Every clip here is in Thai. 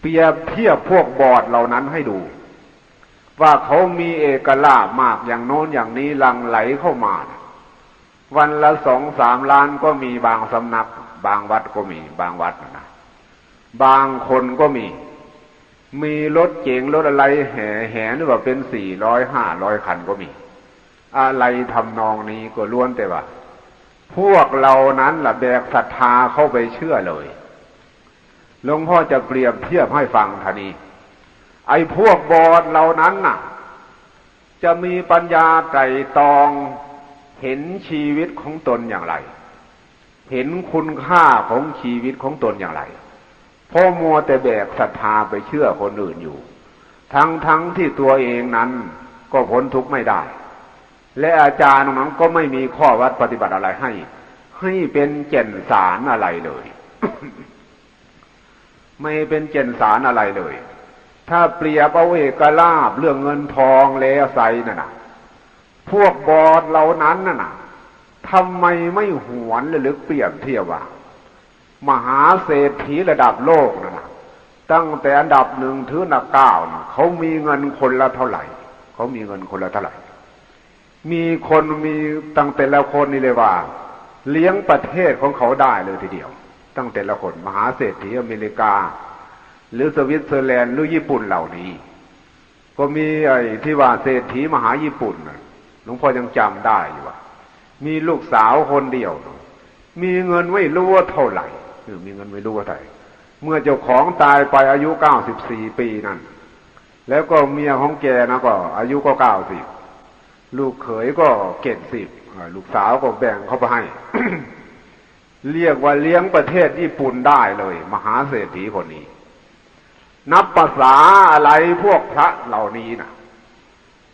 เปรียบเทียบพวกบอดเหล่านั้นให้ดู ว่าเขามีเอกลาภมากอย่างโน้นอย่างนี้ลังไหลเข้ามา วันละสองสามล้านก็มีบางสำนัก บางวัดก็มี บางวัดนะบางคนก็มี มีรถเก๋งรถอะไรแห่แห่หรือว่าเป็นสี่ร้อยห้าร้อยคันก็มี อะไรทำนองนี้ก็ล้วนแต่ว่า พวกเรานั้นล่ะแบกศรัทธาเข้าไปเชื่อเลย หลวงพ่อจะเปรียบเทียบให้ฟังทานี้ไอ้พวกบอดเหล่านั้นน่ะ จะมีปัญญาไตรตองเห็นชีวิตของตนอย่างไร เห็นคุณค่าของชีวิตของตนอย่างไรพราะมัวแต่แบกศรัทธาไปเชื่อคนอื่นอยู่ ทั้งทั้งที่ตัวเองนั้นก็พ้นทุกข์ไม่ได้ และอาจารย์นั้นก็ไม่มีข้อวัดปฏิบัติอะไรให้ ให้เป็นเจนสารอะไรเลย ไม่เป็นเจนสารอะไรเลย ถ้าเปรียบเอาเอกลาบเรื่องเงินทองแล้วใส่น่ะนะพวกบอดเหล่านั้นน่ะนะทำไมไม่หวนหรือเปรียบเทียบว่า มหาเศรษฐีระดับโลกน่ะนะตั้งแต่อันดับหนึ่งถึงอันดับเก้านะเขามีเงินคนละเท่าไหร่ เขามีเงินคนละเท่าไหร่ มีคนมีตั้งแต่ละคนนี่เลยว่า เลี้ยงประเทศของเขาได้เลยทีเดียว ตั้งแต่ละคนมหาเศรษฐีอเมริกา หรือสวิตเซอร์แลนด์หรือญี่ปุ่นเหล่านี้ ก็มีไอ้ที่ว่าเศรษฐีมหาญี่ปุ่นนะหลวงพ่อยังจำได้อยู่ว่า มีลูกสาวคนเดียว มีเงินไม่รู้ว่าเท่าไหร่คือมีเงินไม่รู้ว่าเท่าไหร่เมื่อเจ้าของตายไปอายุเก้าสิบสี่ปีนั่น แล้วก็เมียของแกนะก็ อายุก็เก้าสิบลูกเขยก็เก็ดสิบลูกสาวก็แบ่งเขาไปให้ เรียกว่าเลี้ยงประเทศญี่ปุ่นได้เลย มหาเศรษฐีคนนี้ นับภาษาอะไรพวกพระเหล่านี้นะ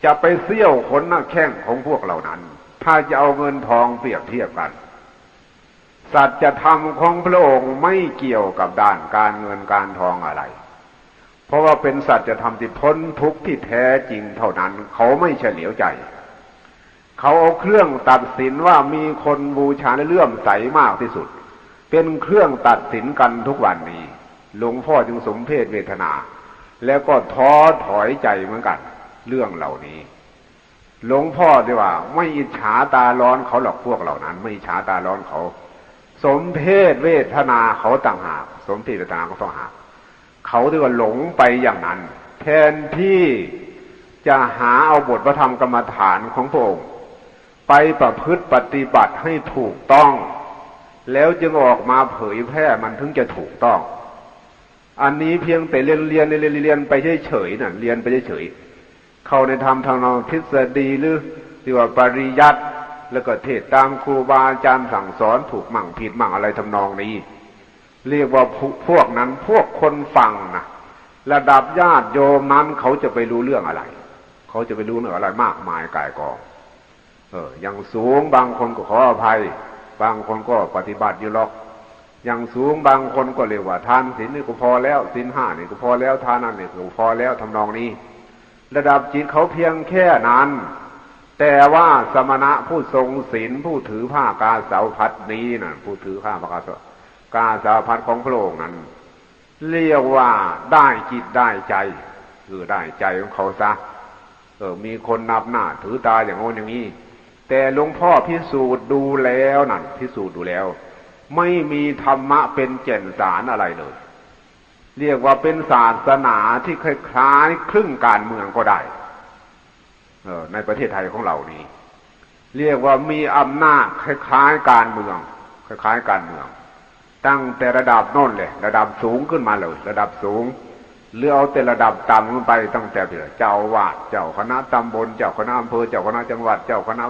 จะไปเซี่ยวขนหน้าแข้งของพวกเหล่านั้น ถ้าจะเอาเงินทองเปรียบเทียบกัน สัจธรรมของพระองค์ไม่เกี่ยวกับด้านการเงินการทองอะไร เพราะว่าเป็นสัจธรรมที่พ้นทุกข์ที่แท้จริงเท่านั้น เขาไม่เฉลียวใจ เขาเอาเครื่องตัดสินว่ามีคนบูชาและเลื่อมใสมากที่สุด เป็นเครื่องตัดสินกันทุกวันนี้ หลวงพ่อจึงสมเพศเวทนา แล้วก็ท้อถอยใจเหมือนกัน เรื่องเหล่านี้ หลวงพ่อดีว่า ไม่อิจฉาตาร้อนเขาหรอกพวกเหล่านั้น ไม่อิจฉาตาร้อนเขา สมเพศเวทนาเขาต่างหาก สมเพศเวทนาเขาต้องหากเขาดีว่าหลงไปอย่างนั้น แทนที่จะหาเอาบทพระธรรมกรรมฐานของพระองค์ ไปประพฤติปฏิบัติให้ถูกต้อง แล้วจึงออกมาเผยแพร่มันถึงจะถูกต้อง อันนี้เพียงแต่เรียนเรียนเรียนเรียนไปเฉยๆน่ะ เรียนไปเฉยๆเข้าในธรรมทางนองทฤษฎีหรือที่ว่าปริยัติแล้วก็เทศตามครูบาอาจารย์สั่งสอนถูกมั่งผิดมั่งอะไรทำนองนี้ เรียกว่าพวกนั้นพวกคนฟังนะระดับญาติโยมนั้นเขาจะไปรู้เรื่องอะไร เขาจะไปรู้เรื่องอะไรมากมายกายกอง อออย่างสูงบางคนก็ขออภัย บางคนก็ปฏิบัติอยู่หรอก อย่างสูงบางคนก็เรียกว่าทานศีลนี่ก็พอแล้วศีลห้านี่ก็พอแล้วทานนั่นนี่ก็พอแล้วทำนองนี้ ระดับจิตเขาเพียงแค่นั้น แต่ว่าสมณะผู้ทรงศีลผู้ถือผ้ากาสาวพัดนี้นะผู้ถือผ้ากาสาวกาสาวพัดของพระองค์นั้น เรียกว่าได้จิตได้ใจคือได้ใจของเขาซะเออมีคนนับหน้าถือตาอย่างโน้นอย่างนี้ แต่หลวงพ่อพิสูจน์ดูแล้วนั่นพิสูจน์ดูแล้ว ไม่มีธรรมะเป็นเจนสารอะไรเลย เรียกว่าเป็นศาสนาที่คล้ายๆครึ่งการเมืองก็ได้เออในประเทศไทยของเรานี้ เรียกว่ามีอำนาจคล้ายๆการเมือง คล้ายๆการเมือง ตั้งแต่ระดับโน่นเลยระดับสูงขึ้นมาเลย ระดับสูงหรือเอาแต่ระดับต่ำขึ้นไปตั้งแต่เจ้าวาดเจ้าคณะตำบล เจ้าคณะอำเภอเจ้าคณะจังหวัดเจ้าคณะ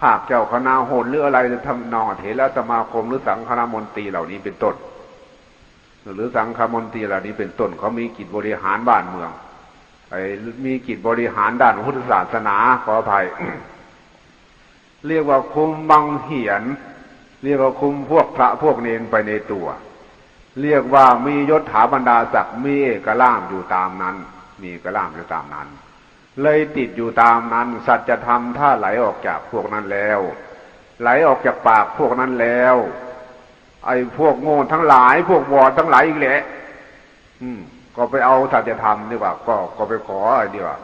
ภาคเจ้าคณะโหนหรืออะไรจะทำนองเถระสมาคมหรือสังฆนามนตรีเหล่านี้เป็นต้น หรือสังฆมนตรีเหล่านี้เป็นต้นเขามีกิจบริหารบ้านเมืองไอ้มีกิจบริหารด้านพุทธศาสนาขออภัยเรียกว่าคุมบังเหียน เรียกว่าคุมพวกพระพวกเนนไปในตัว เรียกว่ามียศถาบรรดาศักดิ์มีเอกล่ามอยู่ตามนั้น มีเอกล่ามอยู่ตามนั้น เลยติดอยู่ตามนั้น สัจธรรมถ้าไหลออกจากพวกนั้นแล้ว ไหลออกจากปากพวกนั้นแล้ว ไอ้พวกโง่ทั้งหลายพวกวอดทั้งหลายอีกแหละอืม ก็ไปเอาสัจธรรมดีกว่า ก็ก็ไปขออะไรดีกว่า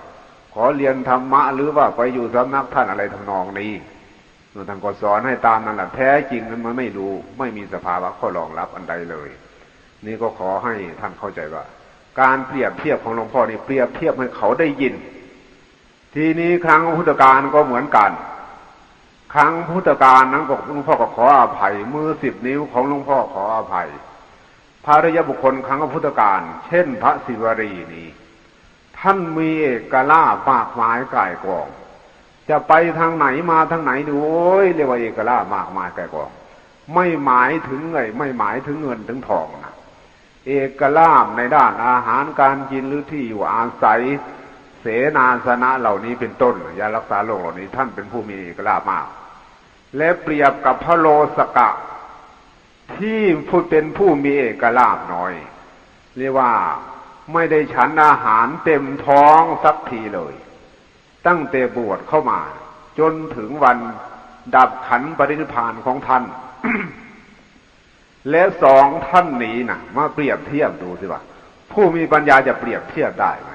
ขอเรียนธรรมะหรือว่าไปอยู่สำนักท่านอะไรทำนองนี้ท่านก็สอนให้ตามนั่นแหละแท้จริงนั้นมันไม่รู้ ไม่มีสภาวะข้อรองรับอันใดเลย นี่ก็ขอให้ท่านเข้าใจว่า การเปรียบเทียบของหลวงพ่อนี่เปรียบเทียบให้เขาได้ยิน ทีนี้ครั้งพุทธกาลก็เหมือนกัน ครั้งพุทธกาลนั้นก็หลวงพ่อก็ขออภัย มือสิบนิ้วของหลวงพ่อขออภัย พระริยบุคคลครั้งพุทธกาลเช่น พระศิวรีนี้ ท่านมีเอกลามากมายกายกอง จะไปทางไหนมาทางไหนดูโอ้ยเรียกว่าเอกลามากมายกายกอง ไม่หมายถึงไงไม่หมายถึงเงินถึงทองนะเอกลาภในด้านอาหารการกินหรือที่อยู่อาศัย เสนาสนะเหล่านี้เป็นต้นยารักษาโรคเหล่านี้ท่านเป็นผู้มีเอกลาภมาก และเปรียบกับพระโลสกะ ที่ผู้เป็นผู้มีเอกลาภน้อย เรียกว่าไม่ได้ฉันอาหารเต็มท้องสักทีเลย ตั้งแต่บวชเข้ามา จนถึงวันดับขันปรินิพพานของท่าน และสองท่านนี้นะมาเปรียบเทียบดูสิว่าผู้มีปัญญาจะเปรียบเทียบได้ไหม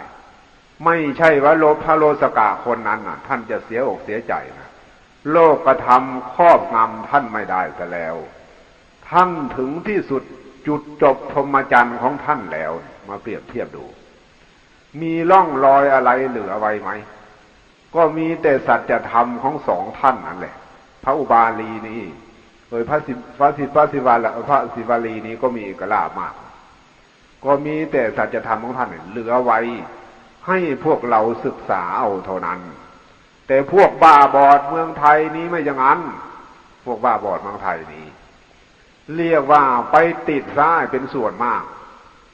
ไม่ใช่ว่าโลภะโลสกาคนนั้นน่ะ ท่านจะเสียอกเสียใจนะโลกกระทำครอบงำท่านไม่ได้ซะแล้ว ท่านถึงที่สุดจุดจบพรหมจรรย์ของท่านแล้ว มาเปรียบเทียบดู มีร่องรอยอะไรเหลือไว้ไหม ก็มีแต่สัจธรรมของสองท่านนั่นแหละ พระอุบาลีนี้โดยพระสิพระสิพระศิวาลพระศิวาลีนี้ก็มีเอกลามาก ก็มีแต่สัจธรรมของท่านเหลือไว้ ให้พวกเราศึกษาเอาเท่านั้น แต่พวกบ้าบอดเมืองไทยนี้ไม่อย่างนั้น พวกบ้าบอดเมืองไทยนี้ เรียกว่าไปติดซ้ายเป็นส่วนมาก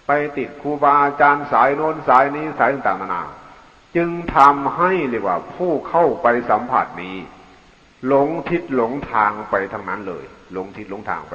ไปติดครูบาอาจารย์สายโน้นสายนี้สายต่างๆนานาจึงทำให้เรียกว่าผู้เข้าไปสัมผัสนี้ หลงทิศหลงทางไปทางนั้นเลย หลงทิศหลงทางไป